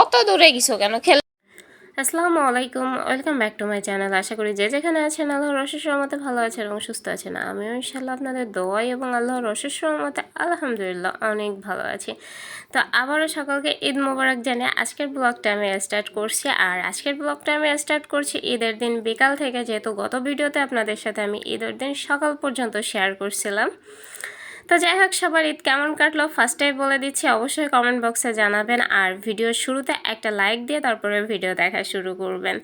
অত দূরে গেছো কেন? খেল আসসালামু আলাইকুম, welcome back to my channel. আশা করি যে যেখানে আছেন, আল্লাহর অশেষ রহমতে ভালো আছেন এবং সুস্থ আছেন। আমিও ইনশাল্লাহ আপনাদের দোয়াই এবং আল্লাহর অশেষ রহমতে আলহামদুলিল্লাহ অনেক ভালো আছি। তো আবারও সকলকে ঈদ মোবারক জানিয়ে আজকের ব্লগটা আমি স্টার্ট করছি। আর আজকের ব্লগটা আমি স্টার্ট করছি ঈদের দিন বিকাল থেকে, যেহেতু গত ভিডিওতে আপনাদের সাথে আমি ঈদের দিন সকাল পর্যন্ত শেয়ার করছিলাম। তো যাই হোক, সবার ঈদ কেমন কাটলো? ফার্স্টেই বলে দিচ্ছি, অবশ্যই কমেন্ট বক্সে জানাবেন। আর ভিডিওর শুরুতে একটা লাইক দিয়ে তারপরে ভিডিও দেখা শুরু করবেন।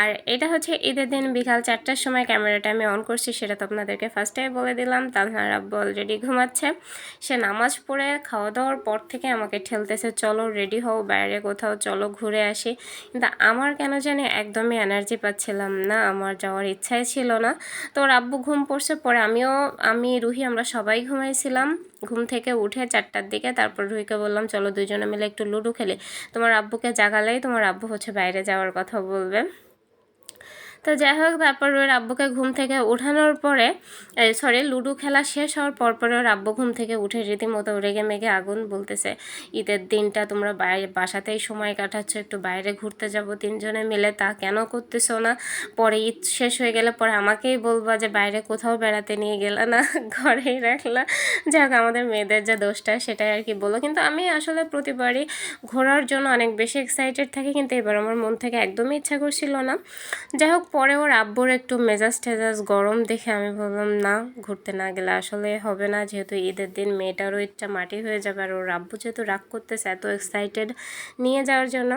আর এটা হচ্ছে ঈদের দিন বিকাল চারটার সময় ক্যামেরাটা আমি অন করছি, সেটা তো আপনাদেরকে ফার্স্টেই বলে দিলাম। তানহার আব্বু অলরেডি ঘুমাচ্ছে। সে নামাজ পড়ে খাওয়া দাওয়ার পর থেকে আমাকে ঠেলতেছে, চলো রেডি হও, বাইরে কোথাও, চলো, ঘুরে আসি। কিন্তু আমার কেন জানি একদমই এনার্জি পাচ্ছিলাম না, আমার যাওয়ার ইচ্ছাই ছিল না। তো ওর আব্বু ঘুম পড়ছে, পরে আমিও, আমি রুহি, আমরা সবাই ঘুমাইছিলাম ঘুম থেকে উঠে চারটার দিকে, তারপর রুইকে বললাম, চলো দুজনে মিলে একটু লুডো খেলি। তোমার আব্বুকে জাগালেই তোমার আব্বু হচ্ছে বাইরে যাওয়ার কথা বলবে। তো যাই হোক, তারপর ওর আব্বুকে ঘুম থেকে উঠানোর পরে সরি লুডো খেলা শেষ হওয়ার পর পরে ওর আব্বু ঘুম থেকে উঠে রীতিমতো রেগে মেগে আগুন বলতেছে, ঈদের দিনটা তোমরা বাইরে বাসাতেই সময় কাটাচ্ছ, একটু বাইরে ঘুরতে যাব, তিনজনে মিলে, তা কেন করতেছো না? পরে ঈদ শেষ হয়ে গেলে পরে আমাকেই বলবা যে, বাইরে কোথাও বেড়াতে নিয়ে গেলে না, ঘরেই রাখলা। যাক আমাদের মেয়েদের যে দোষটা, সেটাই আর কি বলো কিন্তু আমি আসলে প্রতিবারই ঘোরার জন্য অনেক বেশি এক্সাইটেড থাকি, কিন্তু এবার আমার মন থেকে একদমই ইচ্ছা করছিল না। যাই হোক পরে ওর আব্বুর একটু মেজাজ টেজাজ গরম দেখে আমি বললাম, না, ঘুরতে না গেলে আসলে হবে না। যেহেতু ঈদের দিন মেয়েটারও ইচ্ছা মাটি হয়ে যাবে আর ওর আব্বু যেহেতু রাগ করতেছে এত এক্সাইটেড নিয়ে যাওয়ার জন্য।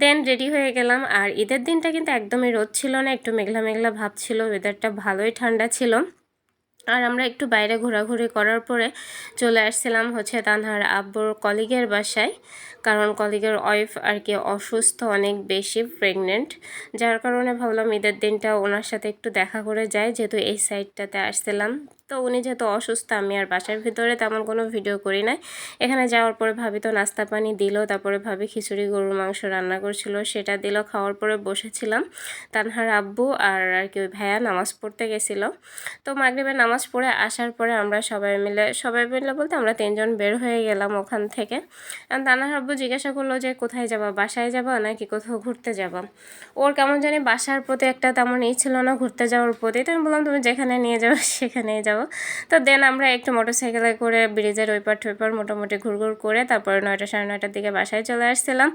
দেন রেডি হয়ে গেলাম। আর ঈদের দিনটা কিন্তু একদমই রোদ ছিল না, একটু মেঘলা মেঘলা ভাব ছিল ওয়েদারটা ভালোই ঠান্ডা ছিল। আর আমরা একটু বাইরে ঘোরাঘুরি করার পরে চলে আসছিলাম হচ্ছে তানহার আব্বুর কলিগের বাসায়। কারণ কলিগের ওয়াইফ আর কি অসুস্থ, অনেক বেশি প্রেগনেন্ট যার কারণে ভাবলাম ঈদের দিনটা ওনার সাথে একটু দেখা করে যায় যেহেতু এই সাইডটাতে আসছিলাম। তো উনি যেহেতু অসুস্থ, আমি আর বাসার ভিতরে তেমন কোনো ভিডিও করি নাই। এখানে যাওয়ার পরে ভাবি তো নাস্তা পানি দিল, তারপরে ভাবি খিচুড়ি, গরুর মাংস রান্না করছিল, সেটা দিল, খাওয়ার পরে বসেছিলাম। তানহার আব্বু আর আর কি ওই ভাইয়া নামাজ পড়তে গেছিল। তো মাগরিবের নামাজ পড়ে আসার পরে আমরা সবাই মিলে সবাই মিলে বলতে আমরা তিনজন বের হয়ে গেলাম ওখান থেকে। তানহার আব্বু জিজ্ঞাসা করল যে, কোথায় যাবা, বাসায় যাবা নাকি কোথাও ঘুরতে যাবা? ওর কেমন জানি বাসার প্রতি একটা তেমন ই ছিল না, ঘুরতে যাওয়ার প্রতি। তো আমি বললাম, তুমি যেখানে নিয়ে যাব, সেখানেই যাব তো দেন আমরা একটু মোটরসাইকেলে করে ব্রিজের ওই পার ঠোপার মোটামুটি ঘুরঘুর করে তারপরে নয়টা সাড়ে নয়টার দিকে বাসায় চলে আসছিলাম।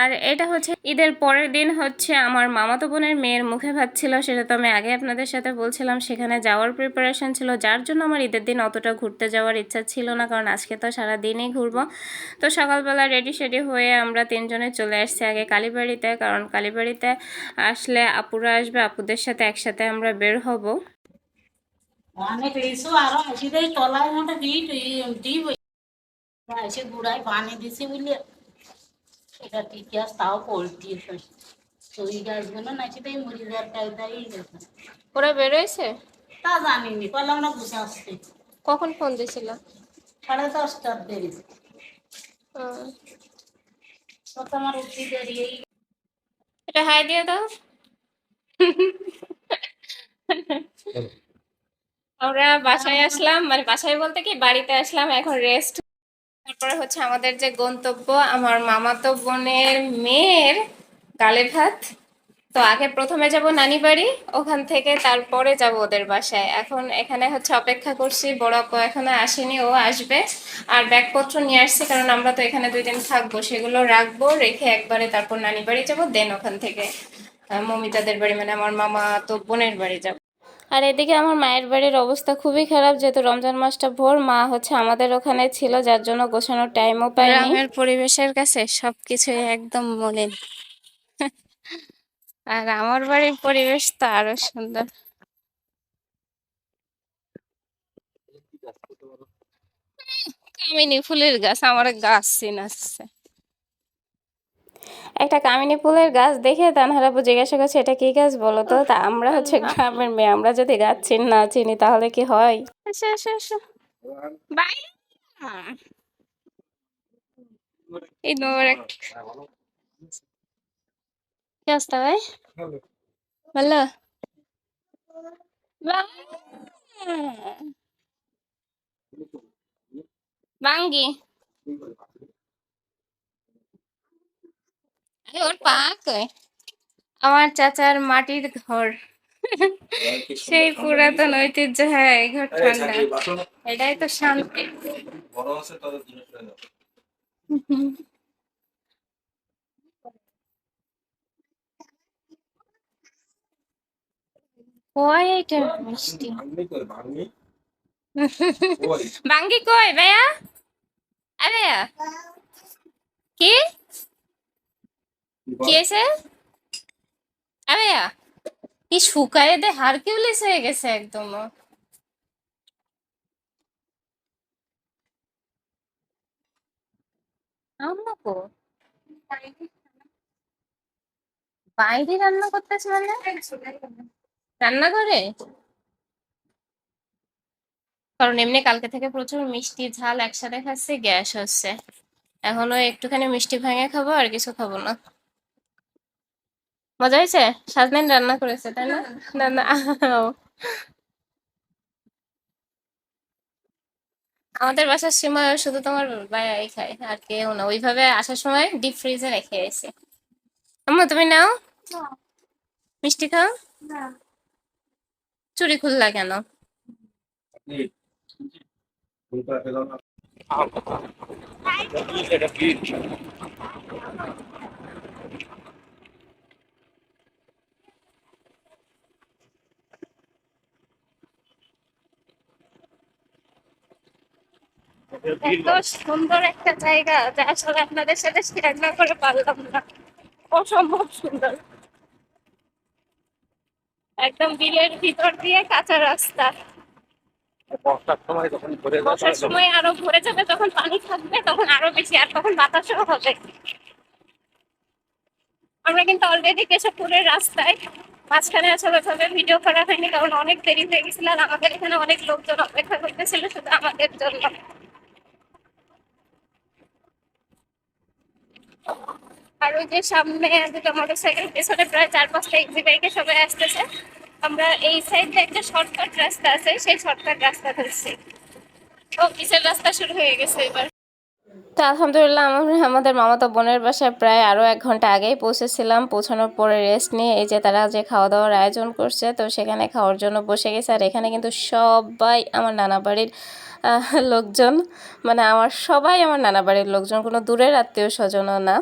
আর এটা হচ্ছে ঈদের পরের দিন হচ্ছে আমার মামাতো বোনের মেয়ের মুখে ভাত ছিল, সেটা তো আমি আগে আপনাদের সাথে বলছিলাম। সেখানে যাওয়ার প্রিপারেশন ছিল, যার জন্য আমার ঈদের দিন অতটা ঘুরতে যাওয়ার ইচ্ছা ছিল না, কারণ আজকে তো সারা দিনই ঘুরবো। তো সকালবেলা রেডি শেডি হয়ে আমরা তিনজনে চলে আসছি আগে কালীবাড়িতে, কারণ কালীবাড়িতে আসলে আপুরা আসবে, আপুদের সাথে একসাথে আমরা বের হব। অনেক লিচু আরও আসি দেয় তলায় মতো ডিট ডিপ এসে গুড়ায় পানি দিছি বুঝলে এটা টিকে আস তাও পোল্ট্রি ওই গাছগুলো নাচি তাই মুড়ি দেওয়ার কায়দাই ওরা বেরোয়ছে তা জানিনি না কখন ফোন দিছিল সাড়ে দশটার দেরি আমার উঠি দেরি এটা হাই দিয়ে দাও আমরা বাসায় আসলাম মানে বাসায় বলতে কি বাড়িতে আসলাম, এখন রেস্ট তারপরে হচ্ছে আমাদের যে গন্তব্য, আমার মামাতো বোনের মেয়ের গালে ভাত। তো আগে প্রথমে যাব নানি বাড়ি ওখান থেকে তারপরে যাব ওদের বাসায়। এখন এখানে হচ্ছে অপেক্ষা করছি, বড় আপু এখনও আসেনি, ও আসবে। আর ব্যাগপত্র নিয়ে আসছি, কারণ আমরা তো এখানে দুই দিন থাকব, সেগুলো রাখব, রেখে একবারে তারপর নানি বাড়ি যাব, দেন ওখান থেকে মমিতাদের বাড়ি মানে আমার মামা তো বোনের বাড়ি যাব। আর এদিকে আমার মায়ের বাড়ির অবস্থা খুবই খারাপ, যেহেতু রমজান মাসটা ভোর, মা হচ্ছে আমাদের ওখানে ছিল, যার জন্য গোছানোর টাইমও পাইনি। গ্রামের পরিবেশের কাছে সবকিছুই একদম মলিন। আর আমার বাড়ির পরিবেশ তো আরও সুন্দর। কামিনী ফুলের গাছ, আমার গাছ চিনাচ্ছে একটা কামিনী ফুলের গাছ দেখে তানহারাবু জিজ্ঞাসা করছে, এটা কি গাছ বলো তো? তা আমরা হচ্ছে গ্রামের মেয়ে, আমরা যদি গাছ চিনি, না চিনি তাহলে কি হয়? মোবারক কি অবস্থা ভাই! বাঙ্গি আরে ওর আমার চাচার মাটির ঘর। সেই পুরাতন ঐতিহ্য হ্যাঁ এই ঘর ঠান্ডা। এটাই তো শান্তি। এটা মিষ্টি? বাঙ্গি কই ভাইয়া? কি? কি এসে আ ভাইয়া কি শুকায় দে হারকিউলিস হয়ে গেছে একদম। বাইরে রান্না করতেছে মানে? রান্না করে কারণ এমনি কালকে থেকে প্রচুর মিষ্টি ঝাল একসাথে খাচ্ছি, গ্যাস হচ্ছে। এখনও একটুখানি মিষ্টি ভাঙে খাব আর কিছু খাব না। মজা হয়েছে? সাজনাইন রান্না করেছে তাই না? না না আমাদের বাসার সময় শুধু তোমার বায়াই খায় আর কেউ না। ওইভাবে আসার সময় ডিপ ফ্রিজে রেখে এসে আম্মু তুমি নাও। মিষ্টি খাও। চুরি খুললা কেন? ফুলটা এত সুন্দর একটা জায়গা যা আসলে আপনাদের সাথে শেয়ার না করে পারলাম না। অসম্ভব সুন্দর। একদম বিলের ভিতর দিয়ে কাঁচা রাস্তা। বর্ষার সময় যখন ঘুরে বর্ষার সময় আরও ভরে যাবে তখন পানি থাকবে তখন আরও বেশি আর তখন বাতাসও হবে। আমরা কিন্তু অলরেডি কেশবপুরের রাস্তায় মাঝখানে আসলে ওইভাবে ভিডিও করা হয়নি কারণ অনেক দেরি হয়ে গেছিল আর আমাদের এখানে অনেক লোকজন অপেক্ষা করতেছিল শুধু আমাদের জন্য। আর ওই যে সামনে দুটো মোটর সাইকেল পেছনে প্রায় চার পাঁচটা এক্সি বাইকে সবাই আসতেছে। আমরা এই সাইডে একটা শর্টকাট রাস্তা আছে, সেই শর্টকাট রাস্তা ধরছি। ও কিসের রাস্তা শুরু হয়ে গেছে এবার। তো আলহামদুলিল্লাহ, আমরা আমাদের মামাতো বোনের বাসায় প্রায় আরও এক ঘণ্টা আগেই পৌঁছেছিলাম। পৌঁছানোর পরে রেস্ট নিয়ে এই যে তারা যে খাওয়া দাওয়ার আয়োজন করছে, তো সেখানে খাওয়ার জন্য বসে গেছে। আর এখানে কিন্তু সবাই আমার নানা বাড়ির লোকজন। মানে আমার সবাই আমার নানা বাড়ির লোকজন, কোনো দূরের আত্মীয় স্বজনও না।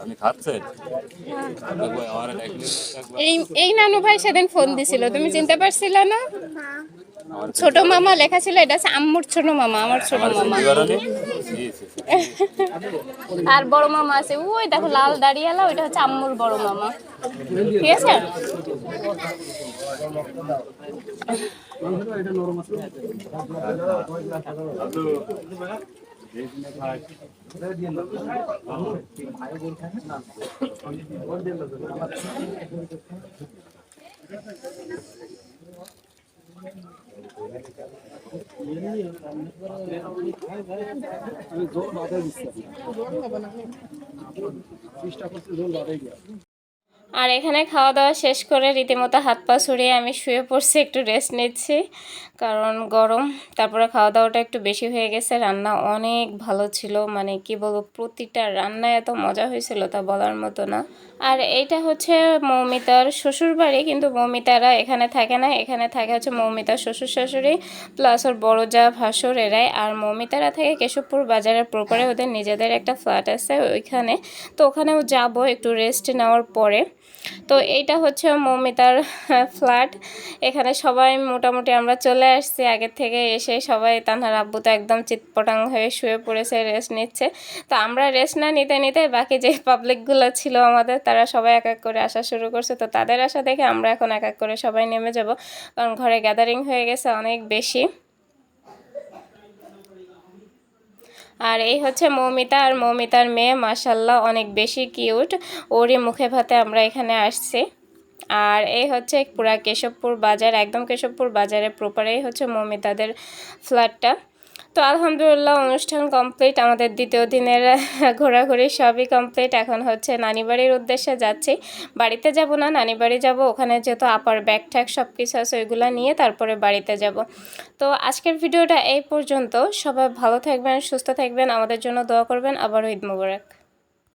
আপনি খাচ্ছেন? এই এই নানু ভাই সেদিন ফোন দিছিল তুমি চিনতে পারছিলে না? ছোট মামা লেখা ছিল এটা হচ্ছে আম্মুর ছোট মামা আমার ছোট মামা। আর বড় মামা আছে ওই দেখো লাল দাঁড়িয়েলা ওইটা হচ্ছে আম্মুর বড় মামা। ঠিক আছে? আমি চেষ্টা করছি জোর বাধাই গিয়া আর এখানে খাওয়া দাওয়া শেষ করে রীতিমতো হাত পা ছড়িয়ে আমি শুয়ে পড়ছি, একটু রেস্ট নিচ্ছি। কারণ গরম, তারপরে খাওয়া দাওয়াটা একটু বেশি হয়ে গেছে, রান্না অনেক ভালো ছিল। মানে কি বলব, প্রতিটা রান্নায় এত মজা হয়েছিল তা বলার মতো না। আর এইটা হচ্ছে মৌমিতার শ্বশুর বাড়ি কিন্তু মৌমিতারা এখানে থাকে না। এখানে থাকে হচ্ছে মৌমিতার শ্বশুর শাশুড়ি প্লাস ওর বড় যা ভাসুর এরাই। আর মৌমিতারা থাকে কেশবপুর বাজারের প্রপারে, ওদের নিজেদের একটা ফ্ল্যাট আছে ওইখানে। তো ওখানেও যাব, একটু রেস্ট নেওয়ার পরে। তো এইটা হচ্ছে মৌমিতার ফ্ল্যাট এখানে সবাই মোটামুটি আমরা চলে আসছি। আগের থেকে এসে সবাই তানহার আব্বু তো একদম চিৎপটাং হয়ে শুয়ে পড়েছে রেস্ট নিচ্ছে। তো আমরা রেস্ট না নিতে নিতে বাকি যে পাবলিকগুলো ছিল আমাদের, তারা সবাই এক এক করে আসা শুরু করছে। তো তাদের আসা দেখে আমরা এখন এক এক করে সবাই নেমে যাব। কারণ ঘরে গ্যাদারিং হয়ে গেছে অনেক বেশি। আর এই হচ্ছে মৌমিতা, আর মৌমিতার মেয়ে মাসাল্লাহ অনেক বেশি কিউট। ওরই মুখে ভাতে আমরা এখানে আসছি। আর এই হচ্ছে পুরা কেশবপুর বাজার, একদম কেশবপুর বাজারে প্রপারেই হচ্ছে মৌমিতাদের ফ্ল্যাটটা তো আলহামদুলিল্লাহ অনুষ্ঠান কমপ্লিট আমাদের দ্বিতীয় দিনের ঘোরাঘুরি সবই কমপ্লিট এখন হচ্ছে নানি বাড়ির উদ্দেশ্যে যাচ্ছি। বাড়িতে যাব না, নানি বাড়ি যাব। ওখানে যেহেতু আপার ব্যাগ ট্যাগ সব কিছু আছে, ওইগুলো নিয়ে তারপরে বাড়িতে যাব। তো আজকের ভিডিওটা এই পর্যন্ত। সবাই ভালো থাকবেন, সুস্থ থাকবেন। আমাদের জন্য দোয়া করবেন। আবার ঈদ মুবারক।